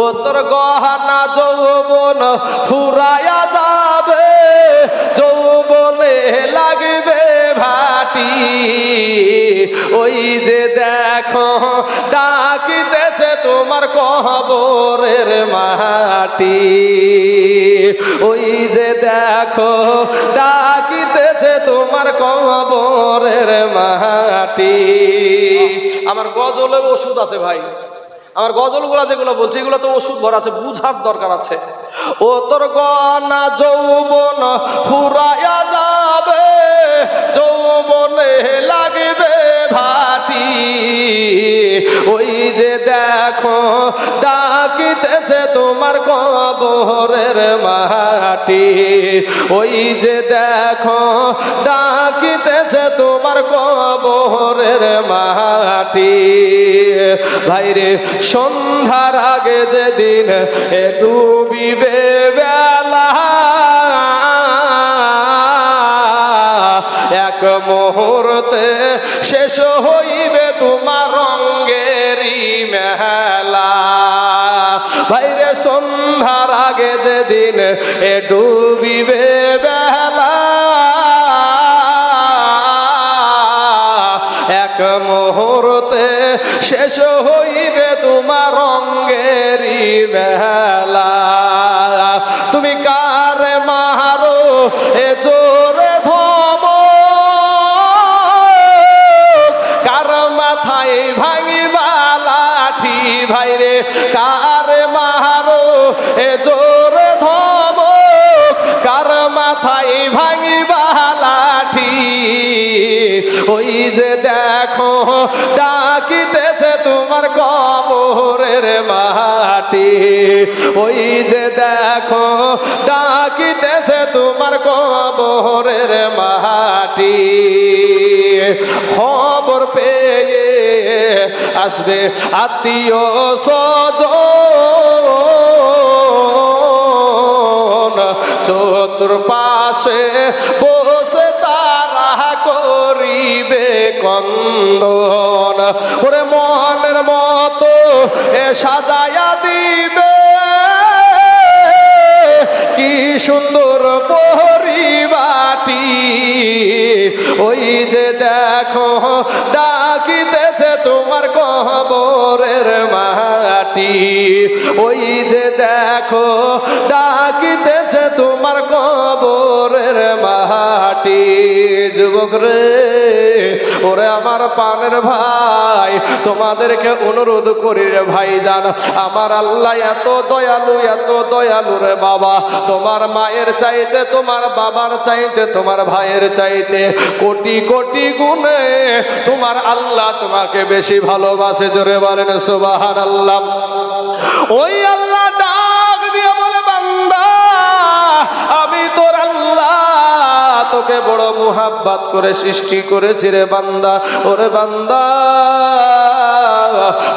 ও তোর গহানা যৌবন ফুরায়া যাবে, যৌবনে লাগবে ভাটি। ওই যে দেখো, ডাকিতেছে তোমার কবরের মাটি। ওই যে দেখো, ডাকিতেছে তোমার কবরের মাটি। আমার গজলে ওষুধ আছে ভাই। আমার গজলগুলা যেগুলো বলছে, এগুলো তো ওষুধ ভরা আছে, বুঝার দরকার আছে। ও তোর গনা যৌবন ফুরায়া যাবে, যৌবনে লাগবে ভাটি। ওই যে দেখো, ডাকিতেছে তোমার কবরের মাটি। ওই যে দেখো, ডাকিতেছে তোমার কবরের মাটি ভাইরে, সন্ধ্যার আগে যেদিন এ ডুবিবে বেলা, এক মুহূর্তে শেষ হইবে তোমার রঙ্গেরি মেলা। ভাইরে, সন্ধ্যার আগে যেদিন এ ডুবিবে বেলা, এক মুহূর্তে শেষ হইবে তোমার রঙ্গেরি মেলা। তুমি কার মারো এ জোরে ধম। কার মাথায় ভাঙিবা লাঠি ভাইরে, কার মারো এ জোরে ধম। যে দেখো ডাকিতেছে তোমার কবরের মাটি। ওই যে দেখো ডাকিতেছে তোমার কবরের মাটি। খবর পেয়ে আসবে আত্মীয় সজন চতুর্পাশে বসে তারা করিবে কন্দন ওরে মনের মতো এ সাজায়া দিবে। কি সুন্দর পরিবাটি ওই যে দেখো, ডাকিতেছে তোমার কবরের মাটি। ওই যে দেখো, ডাকিতেছে তোমার কবরের মাটি। যুবক রে। ওরে আমার পানের ভাই, তোমাদেরকে অনুরোধ করি রে ভাই জান আমার আল্লাহ এত দয়ালু এত দয়ালু রে বাবা। তোমার মায়ের চাইতে, তোমার বাবার চাইতে, তোমার ভাইয়ের চাইতে কোটি কোটি গুণে তোমার আল্লাহ তোমাকে বেশি ভালোবাসে, জোরে বলেন সুবাহান আল্লাহ ওই আল্লাহ ডাক দিয়ে বলে, বান্দা, আমি তোর আল্লাহ তোকে বড় মুহাব্বাত করে সৃষ্টি করেছি রে বান্দা। ওরে বান্দা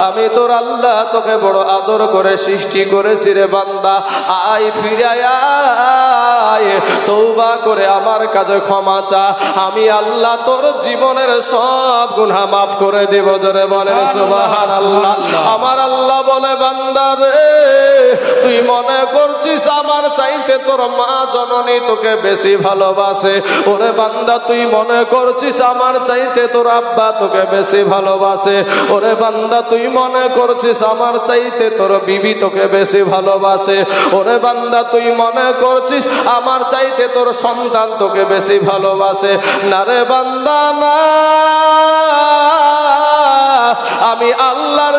আমি তোর আল্লাহ তোকে বড় আদর করে সৃষ্টি করেছি রে বান্দা। আয় ফিরে তৌবা করে আমার কাছে ক্ষমা চা। আমি আল্লাহ তোর জীবনের সব গুনাহ মাফ করে দেব জোরে বলে সুবহান আল্লাহ আমার আল্লাহ বলে বান্দা রে তুই মনে করছিস আমার চাইতে তোর মা জননী তোকে বেশি ভালোবাসে। ওরে বান্দা, তুই মনে করছিস আমার চাইতে তোর আব্বা তোকে বেশি ভালোবাসে? ওরে বান্দা, তুই মনে করছিস আমার চাইতে তোর বিবি তোকে বেশি ভালোবাসে? ওরে বান্দা, তুই মনে করছিস আমার চাইতে তোর সন্তান তোকে বেশি ভালোবাসে? না রে বান্দা, না। আমি আল্লাহর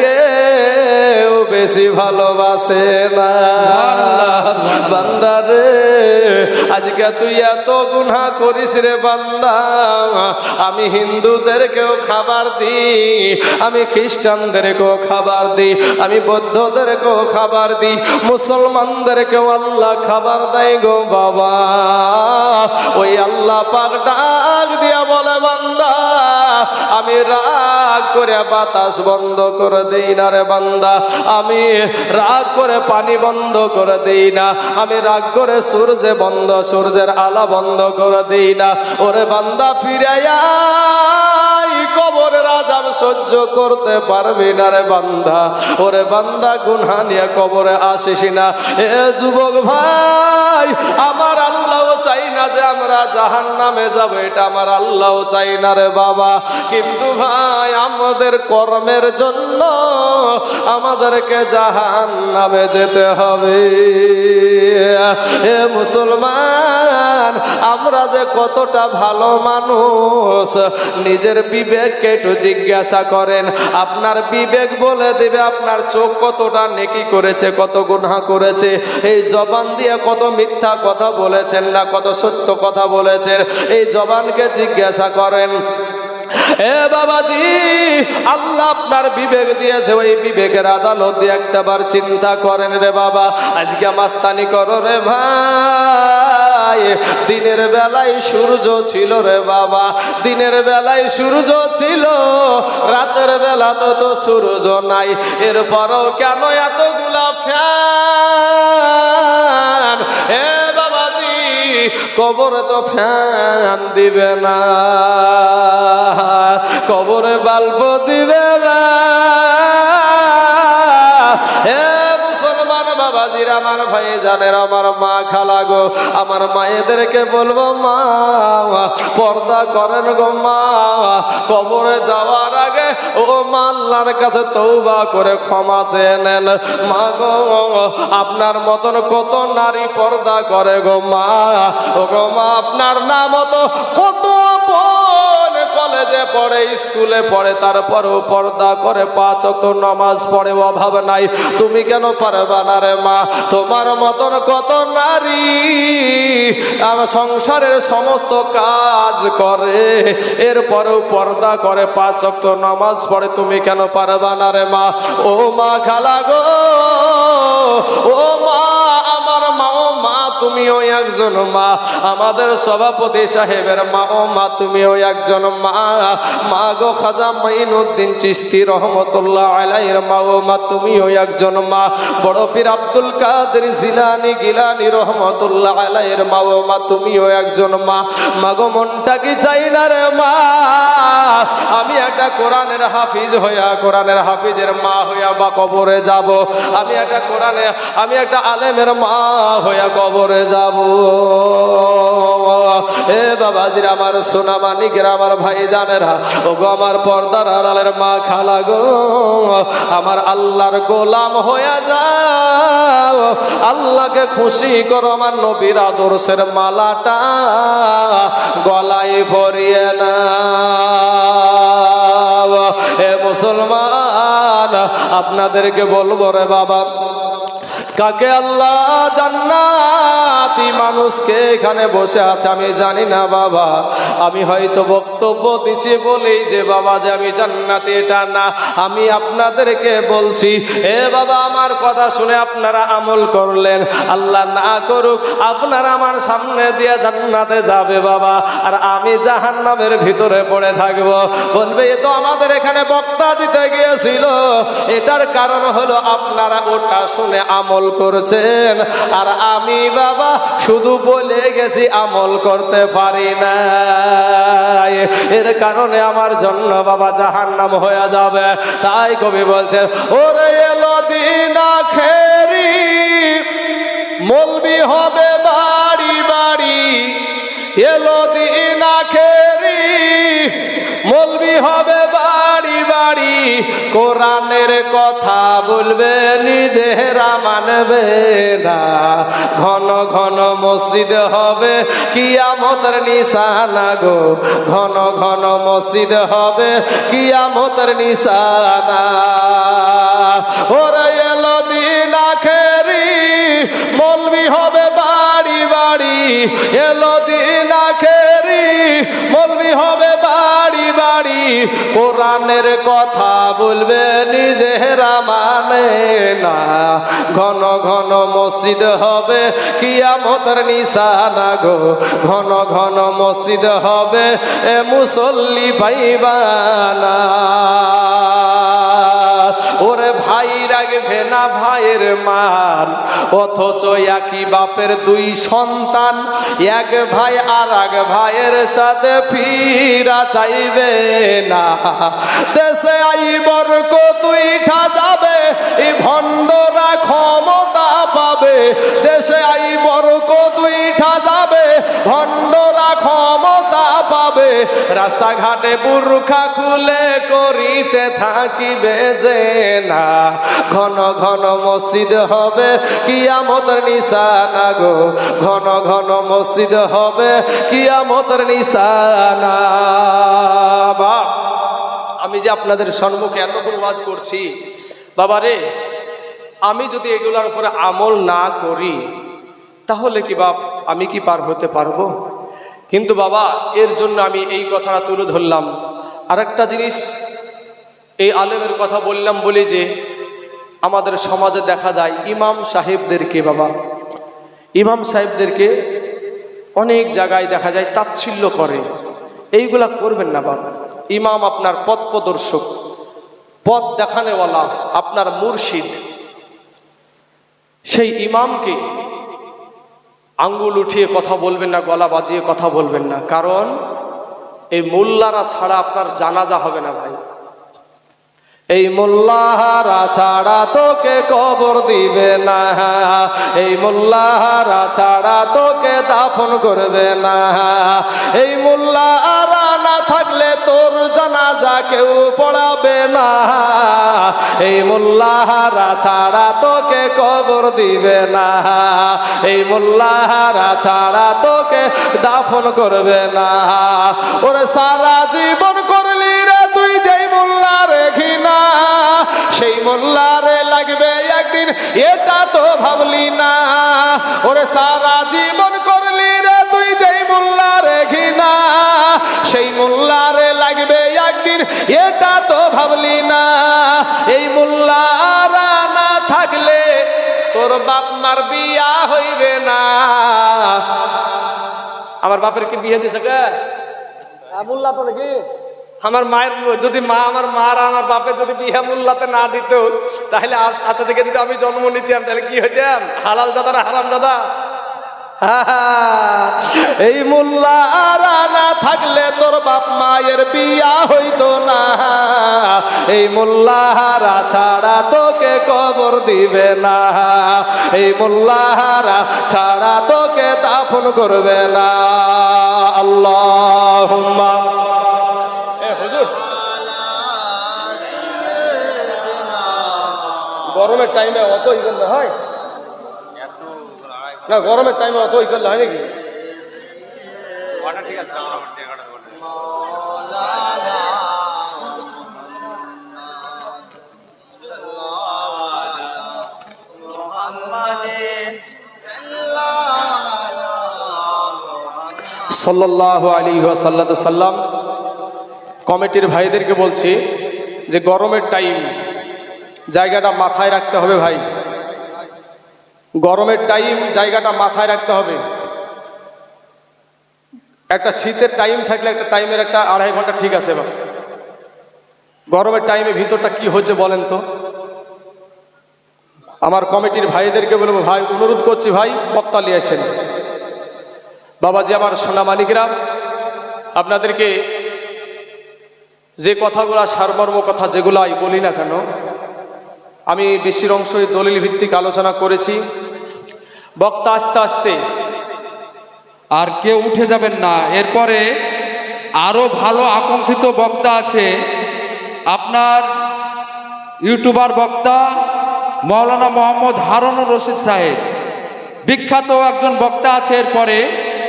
কেউ বেশি ভালোবাসে না। বান্দা রে, আজকে তুই এত গুনাহ করিস রে বান্দা। আমি হিন্দুদেরকেও খাবার দিই, আমি খ্রিস্টানদেরকেও খাবার দিই, আমি বৌদ্ধদেরকেও খাবার দিই, মুসলমানদেরকেও আল্লাহ খাবার দেয় গো বাবা। ওই আল্লাহ পাক ডাক দিয়া বলে বান্দা। আমি রাগ করে বাতাস বন্ধ করে দেই না রে বান্দা। আমি রাগ করে পানি বন্ধ করে দেই না। আমি রাগ করে সূর্য বন্ধ, সূর্যের আলা বন্ধ করে দেই না। ওরে বান্দা ফিরাইয়া কবর আজাব সহ্য করতে পারবি না রে বান্দা। ওরে বান্দা, গুনহা নিয়ে কবরে আসিস না। এ যুবক ভাই, আমার আল্লাহ চাই না যে আমরা জাহান নামে যাব। এটা আমার আল্লাহ চাই না রে বাবা। কিন্তু ভাই, আমাদের কর্মের জন্য আমাদেরকে জাহান নামে যেতে হবে। এ মুসলমান, আমরা যে কতটা ভালো মানুষ, নিজের বিবেককে একটু জিজ্ঞাসা করেন, আপনার বিবেক বলে দেবে আপনার চোখ কতটা নেকি করেছে, কত গুনাহ করেছে? এই জবান দিয়ে কত মিথ্যা কথা বলেছেন না, কত সত্য কথা বলেছেন? এই জবানকে জিজ্ঞাসা করেন এ বাবাজি, আল্লাহ আপনার বিবেক দিয়েছে, ওই বিবেকের আদালত দিয়ে একটা বার চিন্তা করেন রে বাবা। আজকে মাস্তানি করো রে ভাই। দিনের বেলায় সূর্য ছিল রে বাবা। দিনের বেলায় সূর্য ছিল, রাতের বেলা তো তো সূর্য নাই। এরপরও কেন এতগুলা ফ্যান? কবরে তো ফ্যান দিবে না। কবরে বাল্ব দিবে না। আমার ভাই জানের আমার মা খালাগো আমার মায়েদেরকে বলব, মা, পর্দা করেন গো মা। কবরে যাওয়ার আগে ও মা, আল্লাহর কাছে তৌবা করে ক্ষমা চেয়ে নেন। মা গো, আপনার মতন কত নারী পর্দা করে গো মা। ও গো মা, আপনার নাম তো কত পড়ে, স্কুলে পড়ে, তারপরেও পর্দা করে পাঁচ অক্ত নামাজ পড়ে, অভাব নাই। তুমি কেন পারবা না রে মা? তোমার মতন কত নারী আমার সংসারের সমস্ত কাজ করে, এরপরেও পর্দা করে পাঁচ অক্ত নামাজ পড়ে, তুমি কেন পারবা না রে মা? ও মা খালা গো, ও মা, আমার মা, ও মা, তুমিও একজন মা আমাদের সভাপতি সাহেবের মা ও মা, তুমিও একজন মা। মা গো খাজা মাইনুদ্দিন চিস্তি রহমতুল্লাহ আলাইয়ের মা ও মা, তুমিও একজন মা। বড় পীর আব্দুল কাদের জিলানি গিলানি রহমতুল্লাহ আলাইয়ের মা ও মা, তুমিও একজন মা। মা গো মনটা কি চাই না রে মা? আমি একটা কোরআনের হাফিজ হইয়া, কোরআনের হাফিজের মা হইয়া বা কবরে যাব। আমি একটা কোরআনে, আমি একটা আলেমের মা হইয়া কবরে যাব। এ বাবাজির আমার সোনা মানিকের আমার ভাই জানেরা ও গো আমার পর্দার আড়ালের মা খালা গো, আমার আল্লাহর গোলাম হইয়া যাও, আল্লাহকে খুশি করো আমার নবীর আদর্শের মালাটা, গলায় ভরিয়ে না হে মুসলমান, আপনাদেরকে বলব রে বাবা কাকে আল্লাহ জান্নাতি মানুষকে এখানে বসে আছে আমি জানি না বাবা। আমি হয়তো বক্তব্য দিছি বলেই যে বাবা যে আমি জান্নাতি, এটা না। আমি আপনাদেরকে বলছি, এ বাবা আমার কথা শুনে আপনারা আমল করলেন। আল্লাহ না করুক, আপনারা আমার সামনে দিয়ে জান্নাতে যাবে বাবা। আর আমি জাহান্নামের ভিতরে পড়ে থাকব। বলবে, এ তো আমাদের এখানে বক্তা দিতে গিয়েছিল। এটার কারণ হলো আপনারা ওটা শুনে আমল করছেন। আর আমি বাবা শুধু বলে গেছি আমল করতে পারি না এর কারণে আমার জন্য বাবা জাহান নাম হয়ে যাবে। তাই কবি বলছেন, ওরে এলো দিন খেরি, মলবি হবে বাড়ি বাড়ি। এলো দিন খেরি, মলবি হবে বাড়ি বাড়ি কোরআনের কথা বলবে, নিজেরা মানবে না। ঘন ঘন মসজিদ হবে, কিয়ামতের নিশানা গো। ঘন ঘন মসজিদ হবে, কিয়ামতের নিশানা। ওরে এলো দিন আখেরি, মলবি হবে বাড়ি বাড়ি। এলো দিন আখেরি, মলবি হবে বাড়ি বাড়ি, কোরআনের কথা বলবে নিজেরা মানে না। ঘন ঘন মসজিদ হবে, কিয়ামতের নিশানা গো। ঘন ঘন মসজিদ হবে, এ মুসল্লি পাইবানা ভাইয়ের মান। অথচ একই বাপের দুই সন্তান। এক ভাই আর এক ভাইয়ের সাথে ফিরা চাইবে না। দেশে আই বরক তুই যাবে? এই ভণ্ডরা ক্ষমতা পাবে। দেশে আই বর্ক রাস্তাঘাটে বুর্খা খুলে করিতে থাকিবে যে না। ঘন ঘন মসজিদ হবে, কিয়ামতের নিশানা গো। ঘন ঘন মসজিদ হবে, কিয়ামতের নিশানা। বা, আমি যে আপনাদের সম্মুখে এতক্ষণ ওয়াজ করছি বাবারে আমি যদি এগুলোর উপরে আমল না করি, তাহলে কি বাপ, আমি কি পার হতে পারব? কিন্তু বাবা, এর জন্য আমি এই কথাটা তুলে ধরলাম। আরেকটা জিনিস, এই আলেমের কথা বললাম বলি যে, আমাদের সমাজে দেখা যায় ইমাম সাহেবদেরকে বাবা, ইমাম সাহেবদেরকে অনেক জায়গায় দেখা যায় তাচ্ছিল্য করে। এইগুলা করবেন না বাবা। ইমাম আপনার পথ প্রদর্শক, পথ দেখানেওয়ালা, আপনার মুর্শিদ। সেই ইমামকে আঙ্গুল উঠিয়ে কথা বলবেন না, গলা বাজিয়ে কথা বলবেন না। কারণ এই মোল্লারা ছাড়া আপনার জানাজা হবে না ভাই। এই মোল্লাহারা ছাড়া তোকে কবর দিবে না। এই মোল্লাহারা ছাড়া তোকে দাফন করবে না। এই মোল্লাহারা থাকলে তোর জানাজা কেউ পড়াবে না। এই মোল্লাহারা ছাড়া তোকে কবর দিবে না। এই মোল্লাহারা ছাড়া তোকে দাফন করবে না। ওরে সারা জীবন করলি রে তুই যেই মোল্লা রেখি না সেই মোল্লারে লাগবে একদিন, এটা তো ভাবলি না। ওরে সারা জীবন সেই মোল্লারে লাগবে একদিন এটা তো ভাবলি না। এই মোল্লারা না থাকলে তোর বাপ মার বিয়া হইবে না। আমার বাপের কি বিয়ে দিছে কে? মোল্লা তো নাকি আমার মায়ের যদি মা আমার মার আমার বাপের যদি বিয়ে মোল্লাতে না দিত তাহলে আচ্ছা থেকে যদি আমি জন্ম নিতাম তাহলে কি হইতাম? হালাল জাদা না হারাম জাদা। এই মোল্লারা না থাকলে তোর বাপ মায়ের বিয়া হইতো না। এই মোল্লাহারা ছাড়া তোকে কবর দিবে না। এই মোল্লাহারা ছাড়া তোকে দাফন করবে না। আল্লাহ গরমের টাইমে অত ই করলে হয়? না, গরমের টাইমে অত ই করলে হয় নাকি? সাল্লাহ আলী সাল্লা সাল্লাম, কমিটির ভাইদেরকে বলছি যে গরমের টাইম জায়গাটা মাথায় রাখতে হবে ভাই। গরমের টাইম জায়গাটা মাথায় রাখতে হবে। একটা শীতের টাইম থাকলে একটা টাইমের একটা আড়াই ঘণ্টা ঠিক আছে বা গরমের টাইমে ভিতরটা কি হচ্ছে বলেন তো? আমার কমিটির ভাইদেরকে বলব, ভাই, অনুরোধ করছি ভাই, বক্তা নিয়ে আসেন। বাবাজি, আমার সোনা মালিকরা, আপনাদেরকে যে কথাগুলা সারমর্ম কথা যেগুলাই বলি না কেন আমি বেশির অংশই দলিল ভিত্তিক আলোচনা করেছি। বক্তা আস্তে আস্তে। আর কেউ উঠে যাবেন না। এরপরে আরও ভালো আকাঙ্ক্ষিত বক্তা আছে। আপনার ইউটিউবার বক্তা মৌলানা মোহাম্মদ হারুনুর রশিদ সাহেব। বিখ্যাত একজন বক্তা আছে এরপরে,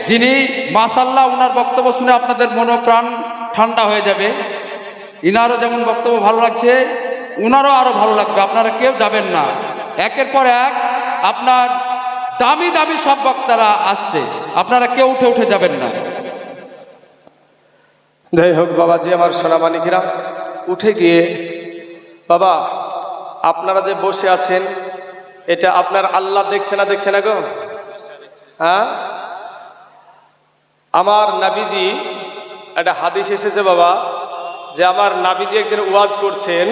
যিনি মাসাল্লাহ ওনার বক্তব্য শুনে আপনাদের মনোপ্রাণ ঠান্ডা হয়ে যাবে। ইনারও যেমন বক্তব্য ভালো লাগছে উনারও আরও ভালো লাগবে, আপনারা কেউ যাবেন না। একের পর এক আপনার দামি দামি সব বক্তারা আসছে, আপনারা কেউ উঠে উঠে যাবেন না। যাই হোক বাবাজি, আমার সোনামানিকেরা উঠে গিয়ে, বাবা, আপনারা যে বসে আছেন, এটা আপনার আল্লাহ দেখছে না দেখছে না গো? হ্যাঁ? আমার নাবিজি, একটা হাদিস এসেছে বাবা, যে আমার নাবিজি একদিন ওয়াজ করছেন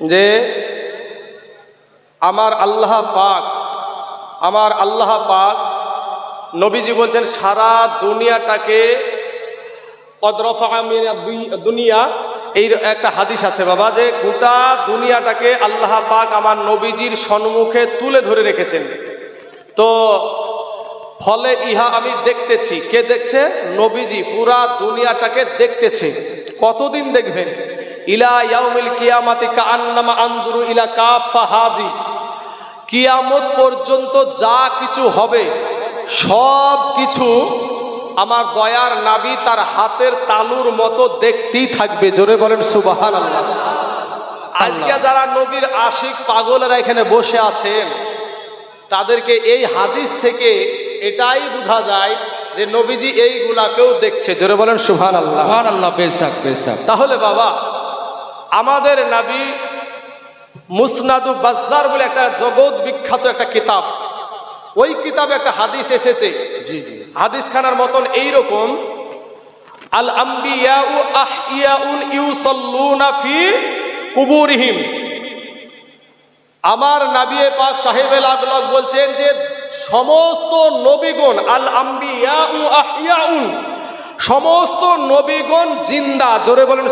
যে আমার আল্লাহ পাক, আমার আল্লাহ পাক নবীজি বলছেন, সারা দুনিয়াটাকে দুনিয়া, এই একটা হাদিস আছে বাবা যে গোটা দুনিয়াটাকে আল্লাহ পাক আমার নবীজির সম্মুখে তুলে ধরে রেখেছেন। তো ফলে ইহা আমি দেখতেছি। কে দেখছে? নবীজি পুরা দুনিয়াটাকে দেখতেছে। কতদিন দেখবেন? ইলা ইয়াউমিল কিয়ামাতি কাআন্নামা আনজুরু ইলা কাফা হাজি। কিয়ামত পর্যন্ত যা কিছু হবে সব কিছু আমার দয়ার নাবি তার হাতের তালুর মতো দেখতেই থাকবে। জোরে বলেন সুবাহান আজকে যারা নবীর আশিক পাগলেরা এখানে বসে আছেন তাদেরকে এই হাদিস থেকে এটাই বোঝা যায় যে নবীজি এইগুলাকেও দেখছে। জোরে বলেন সুহান আল্লাহ আল্লাহ বেশাক বেশাক তাহলে বাবা আমাদের নাবি মুসনাদু বাজার বলে একটা জগৎ বিখ্যাত একটা কিতাব। ওই কিতাবে একটা হাদিস এসেছে। হাদিস খানার মতন এইরকম আল আম্বিয়া উ আহিয়াউন ইউসাল্লুনা ফি কুবুরিহিম। আমার নাবিয়ে পাক সাহেবেল আগলক বলছেন যে সমস্ত নবীগণ আল আম্বিয়া উ আহিয়াউন সমস্ত নবীগণ জিন্দা। জোরে বলেন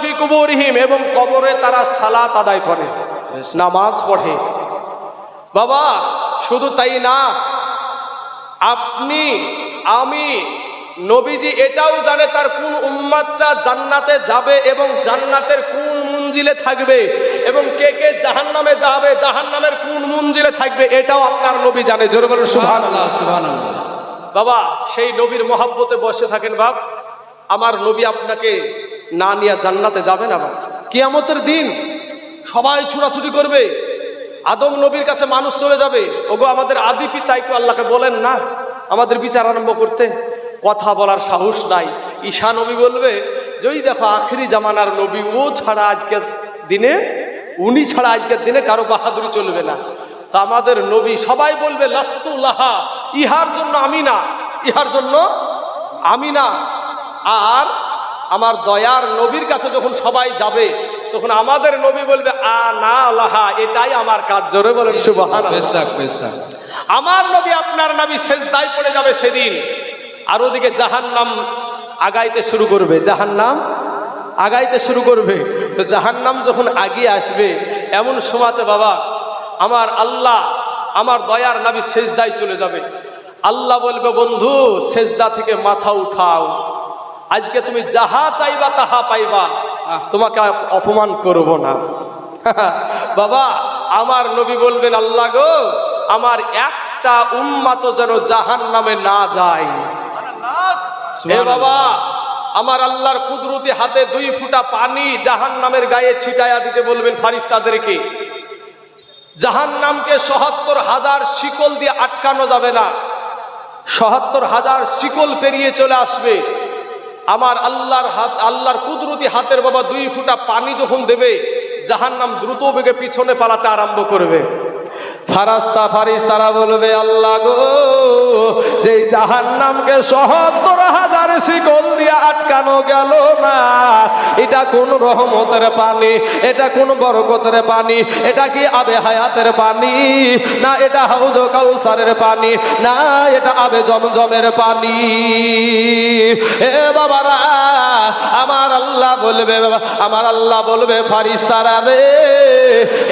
ফি কুবুরিহিম এবং কবরে তারা সালাত আদায় করে। নামাজ পড়ে। বাবা শুধু তাই না আপনি আমি নবীজি এটাও জানে তার কোন উম্মাদটা জান্নাতে যাবে এবং জান্নাতের কোন মঞ্জিলে থাকবে এবং কে কে জাহান্নামে যাবে জাহান্নামের কোন মঞ্জিলে থাকবে এটাও আপনার নবী জানে। জোরে বলেন সুবহান সুবহান আল্লাহ সুবহান আল্লাহ বাবা, সেই নবীর মহাব্বতে বসে থাকেন বাপ। আমার নবী আপনাকে না নিয়ে জান্নাতে যাবে না বাপ কিয়ামতের দিন সবাই ছুটাছুটি করবে। আদম নবীর কাছে মানুষ চলে যাবে। ওগো, আমাদের আদি পিতা একটু আল্লাহকে বলেন না, আমাদের বিচার আরম্ভ করতে। কথা বলার সাহস নাই। ঈশা নবী বলবে, যে ওই দেখো, আখেরি জামানার নবী, ও ছাড়া আজকের দিনে, উনি ছাড়া আজকের দিনে কারও বাহাদুরি চলবে না। তা আমাদের নবী সবাই বলবে লাস্তু লাহা ইহার জন্য আমি না। ইহার জন্য আমি না। আর আমার দয়ার নবীর কাছে যখন সবাই যাবে তখন আমাদের নবী বলবে আ না লাহা এটাই আমার কাজ। জোরে বলেন সুবহান আমার নবী আপনার নবী সেজদায় পড়ে যাবে সেদিন। আর ওদিকে জাহান নাম আগাইতে শুরু করবে। জাহান নাম আগাইতে শুরু করবে। তো জাহান নাম যখন আগিয়ে আসবে এমন সময়তে বাবা আমার আল্লাহ আমার দয়ার নাবি সেজদায় চলে যাবে। আল্লাহ বলবে বন্ধু সেজদা থেকে মাথা উঠাও। আজকে তুমি যাহা চাইবা তাহা পাইবা। তোমাকে অপমান করব না। বাবা আমার নবী বলবেন আল্লাহ গো আমার একটা উম্মাত যেন জাহান নামে না যায়। এ বাবা আমার আল্লাহর কুদরতি হাতে দুই ফুটা পানি জাহান নামের গায়ে ছিটায়া দিতে বলবেন ফারিস্তাদেরকে। জাহান নামকে সহাত্তর হাজার শিকল দিয়ে আটকানো যাবে না। সহাত্তর হাজার শিকল পেরিয়ে চলে আসবে। আমার আল্লাহর হাত, আল্লাহর কুদরতি হাতের বাবা দুই ফুটা পানি যখন দেবে জাহান নাম দ্রুত বেগে পিছনে পালাতে আরম্ভ করবে। ফারাস্তা ফারিস তারা বলবে, আল্লাহ গো যে জাহান নামকে সহত্তর হাজার শিকল দিয়ে আটকানো গেল না, এটা কোন রহমতের পানি, এটা কোন বরকতের পানি, এটা কি আবে হায়াতের পানি, না এটা হাউজ কাউসারের পানি, না এটা আবে জমজমের পানি? এ বাবারা, আমার আল্লাহ বলবে, আমার আল্লাহ বলবে, ফারিস্তারা রে,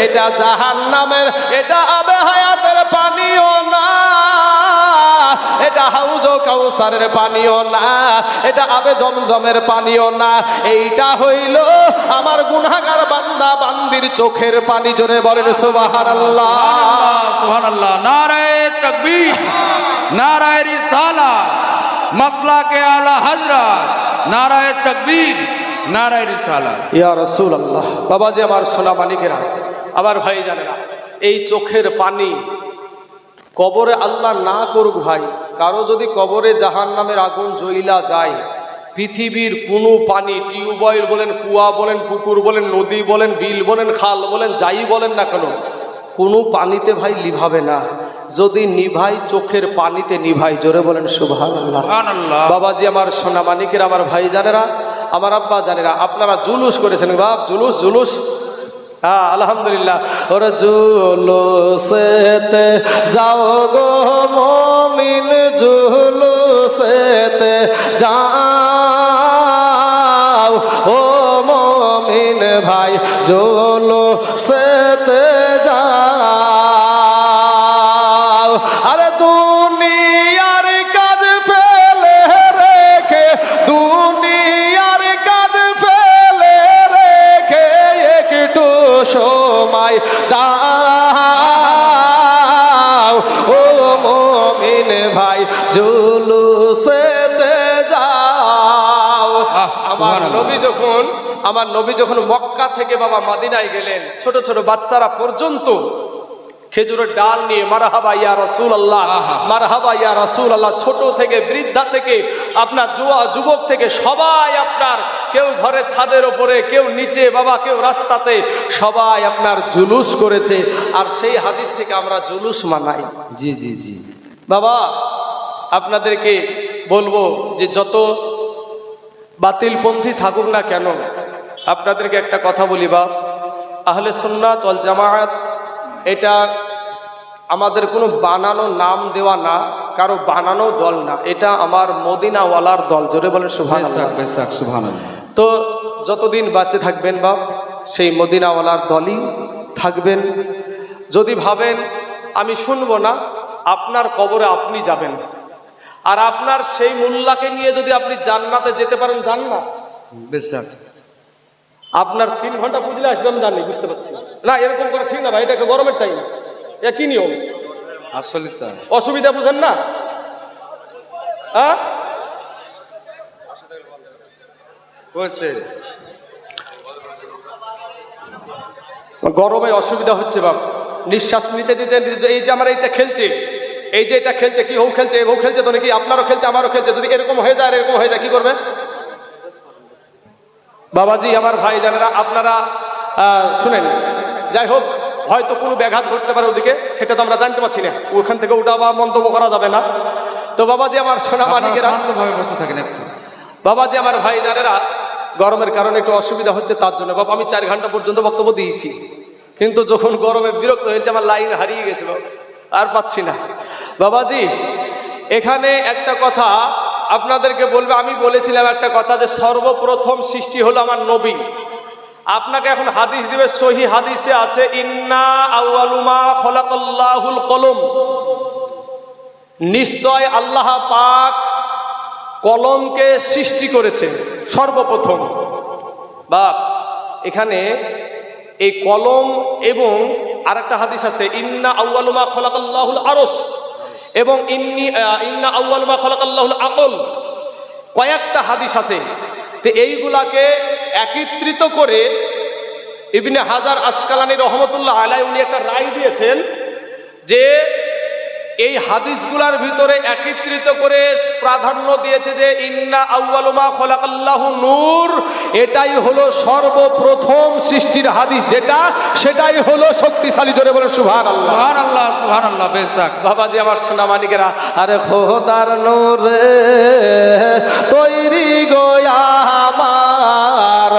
এটা জাহান নামের এটা আবে হায়াতের পানিও না। এটা হাউজ কাউসারের পানিও না। এটা আবে জমজমের পানিও না। এইটা হইল আমার গুনাগার বান্দা বান্দির চোখের পানি। জোরে বলেন সুবাহান আল্লাহ সুবহান আল্লাহ নারায়ে তাকবীর নারায়ে রিসালাত মাসলাকে আলা হযরত নারায়ে তাকবীর নারায়ে রিসালাত। ইয়া রসুল আল্লাহ বাবাজি আমার সোনা মানিকেরা আমার ভাই জানেরা এই চোখের পানি। কবরে আল্লাহ না করুক ভাই কারও যদি কবরে জাহান নামের আগুন জ্বইলা যায় পৃথিবীর কোনো পানি টিউবওয়েল বলেন কুয়া বলেন পুকুর বলেন নদী বলেন বিল বলেন খাল বলেন যাই বলেন না কেন কোনো পানিতে ভাই লিভাবে না। যদি নিভাই চোখের পানিতে নিভাই জোরে বলেন সুবহানাল্লাহ। বাবাজি আমার সোনা মানিকের আমার ভাই জানেরা আমার আব্বা জানেরা আপনারা জুলুস করেছেন বাপ জুলুস জুলুস। হ্যাঁ আলহামদুলিল্লাহ। জুলো সেতে যাও গো মমিন জুলুসেতে যাও। ও মমিন ভাই জুলুসেতে যাও জুলুসেতে যাও আমার। নবী যখন আমার নবী যখন মক্কা থেকে বাবা মাদিনায় গেলেন ছোট ছোট বাচ্চারা পর্যন্ত খেজুরের ডাল নিয়ে মারহাবা ইয়া রাসূল আল্লাহ। মারহাবা ইয়া রাসূল আল্লাহ ছোট থেকে বৃদ্ধা থেকে আপনার যুবা যুবক থেকে সবাই আপনার কেউ ঘরের ছাদের ওপরে কেউ নিচে বাবা কেউ রাস্তাতে সবাই আপনার জুলুস করেছে আর সেই হাদিস থেকে আমরা জুলুস মানাই জি জি জি বাবা আপনাদেরকে বলব যে যত বাতিলপন্থী থাকুক না কেন আপনাদেরকে একটা কথা বলি বা আহলে সুন্নাত ওয়াল জামায়াত এটা আমাদের কোনো বানানো নাম দেওয়া না কারও বানানো দল না এটা আমার মদিনাওয়ালার দল জোরে বলেন সুভান বেসাক তো যতদিন বাঁচে থাকবেন বাপ সেই মদিনাওয়ালার দলই থাকবেন। যদি ভাবেন আমি শুনব না আপনার কবরে আপনি যাবেন। আর আপনার সেই মোল্লাকে নিয়ে যদি আপনি জান্নাতে যেতে পারেন যান না। আপনার তিন ঘণ্টা বুঝলে আসবে আমি জানি বুঝতে পারছি। না। এরকম করা ঠিক না ভাই এটা একটা গরমের টাইম এটা কি নিয়ম? আসলে অসুবিধা বুঝেন না। হ্যাঁ? গরমে অসুবিধা হচ্ছে বাপ। নিঃশ্বাস নিতে দিতে নিতে এই যে আমার এইটা খেলছে এই যে এটা খেলছে কি হৌ খেলছে বউ খেলছে তো নাকি আপনারও খেলছে আমারও খেলছে যদি এরকম হয়ে যায় এরকম হয়ে যায় কি করবে? বাবাজি আমার ভাই জানেরা আপনারা শুনেন যাই হোক হয়তো কোনো ব্যাঘাত ঘটতে পারে ওদিকে সেটা তো আমরা জানতে পারছি না ওখান থেকে ওটা বা মন্তব্য করা যাবে না। তো বাবাজি আমার সোনা শান্তভাবে বসে থাকেন বাবাজি আমার ভাই জানেরা গরমের কারণে একটু অসুবিধা হচ্ছে তার জন্য। বাবা আমি চার ঘণ্টা পর্যন্ত বক্তব্য দিয়েছি কিন্তু যখন গরমে বিরক্ত হয়েছে আমার লাইন হারিয়ে গেছে বাবা। আর পাচ্ছি না। বাবাজি, এখানে একটা কথা আপনাদেরকে বলবে, আমি বলেছিলাম একটা কথা যে সর্বপ্রথম সৃষ্টি হলো আমার নবী। আপনাকে এখন হাদিস দিবে, সহি হাদিসে আছে, ইন্না আউয়ালুমা খলাকাল্লাহুল কলম। নিশ্চয় আল্লাহ পাক কলমকে সৃষ্টি করেছে সর্বপ্রথম। বা এখানে এই কলম এবং আরেকটা হাদিস আছে, ইন্না আউয়ালুমা খলাকাল্লাহুল আরশ। এবং ইন্নি ইন্না আউ্বাল বা খলাক আল্লাহুল আকল। কয়েকটা হাদিস আছে। তো এইগুলাকে একত্রিত করে ইবনে হাজার আসকালানি রহমতুল্লাহ আলাই উনি একটা রায় দিয়েছেন যে এই হাদিসগুলার ভিতরে একত্রিত করে প্রাধান্য দিয়েছে যে ইন্না আউয়ালুমা খলাকাল্লাহু নূর এটাই হলো সর্বপ্রথম সৃষ্টির হাদিস। যেটা? সেটাই হলো শক্তিশালী জোরে বলে সুবহানাল্লাহ। সুবহানাল্লাহ সুবহানাল্লাহ বেসাক বাবাজি আমার সোনা মানিকেরা আরে খোদার নূরে তৈরি গোয়া আমার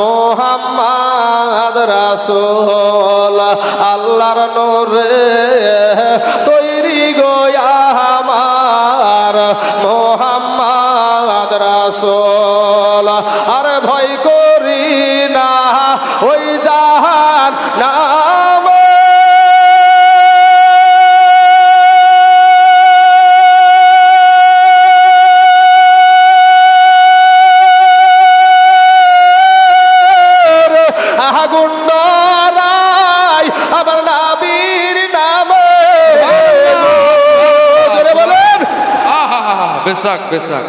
মোহাম্মদ রাসূল। জোরে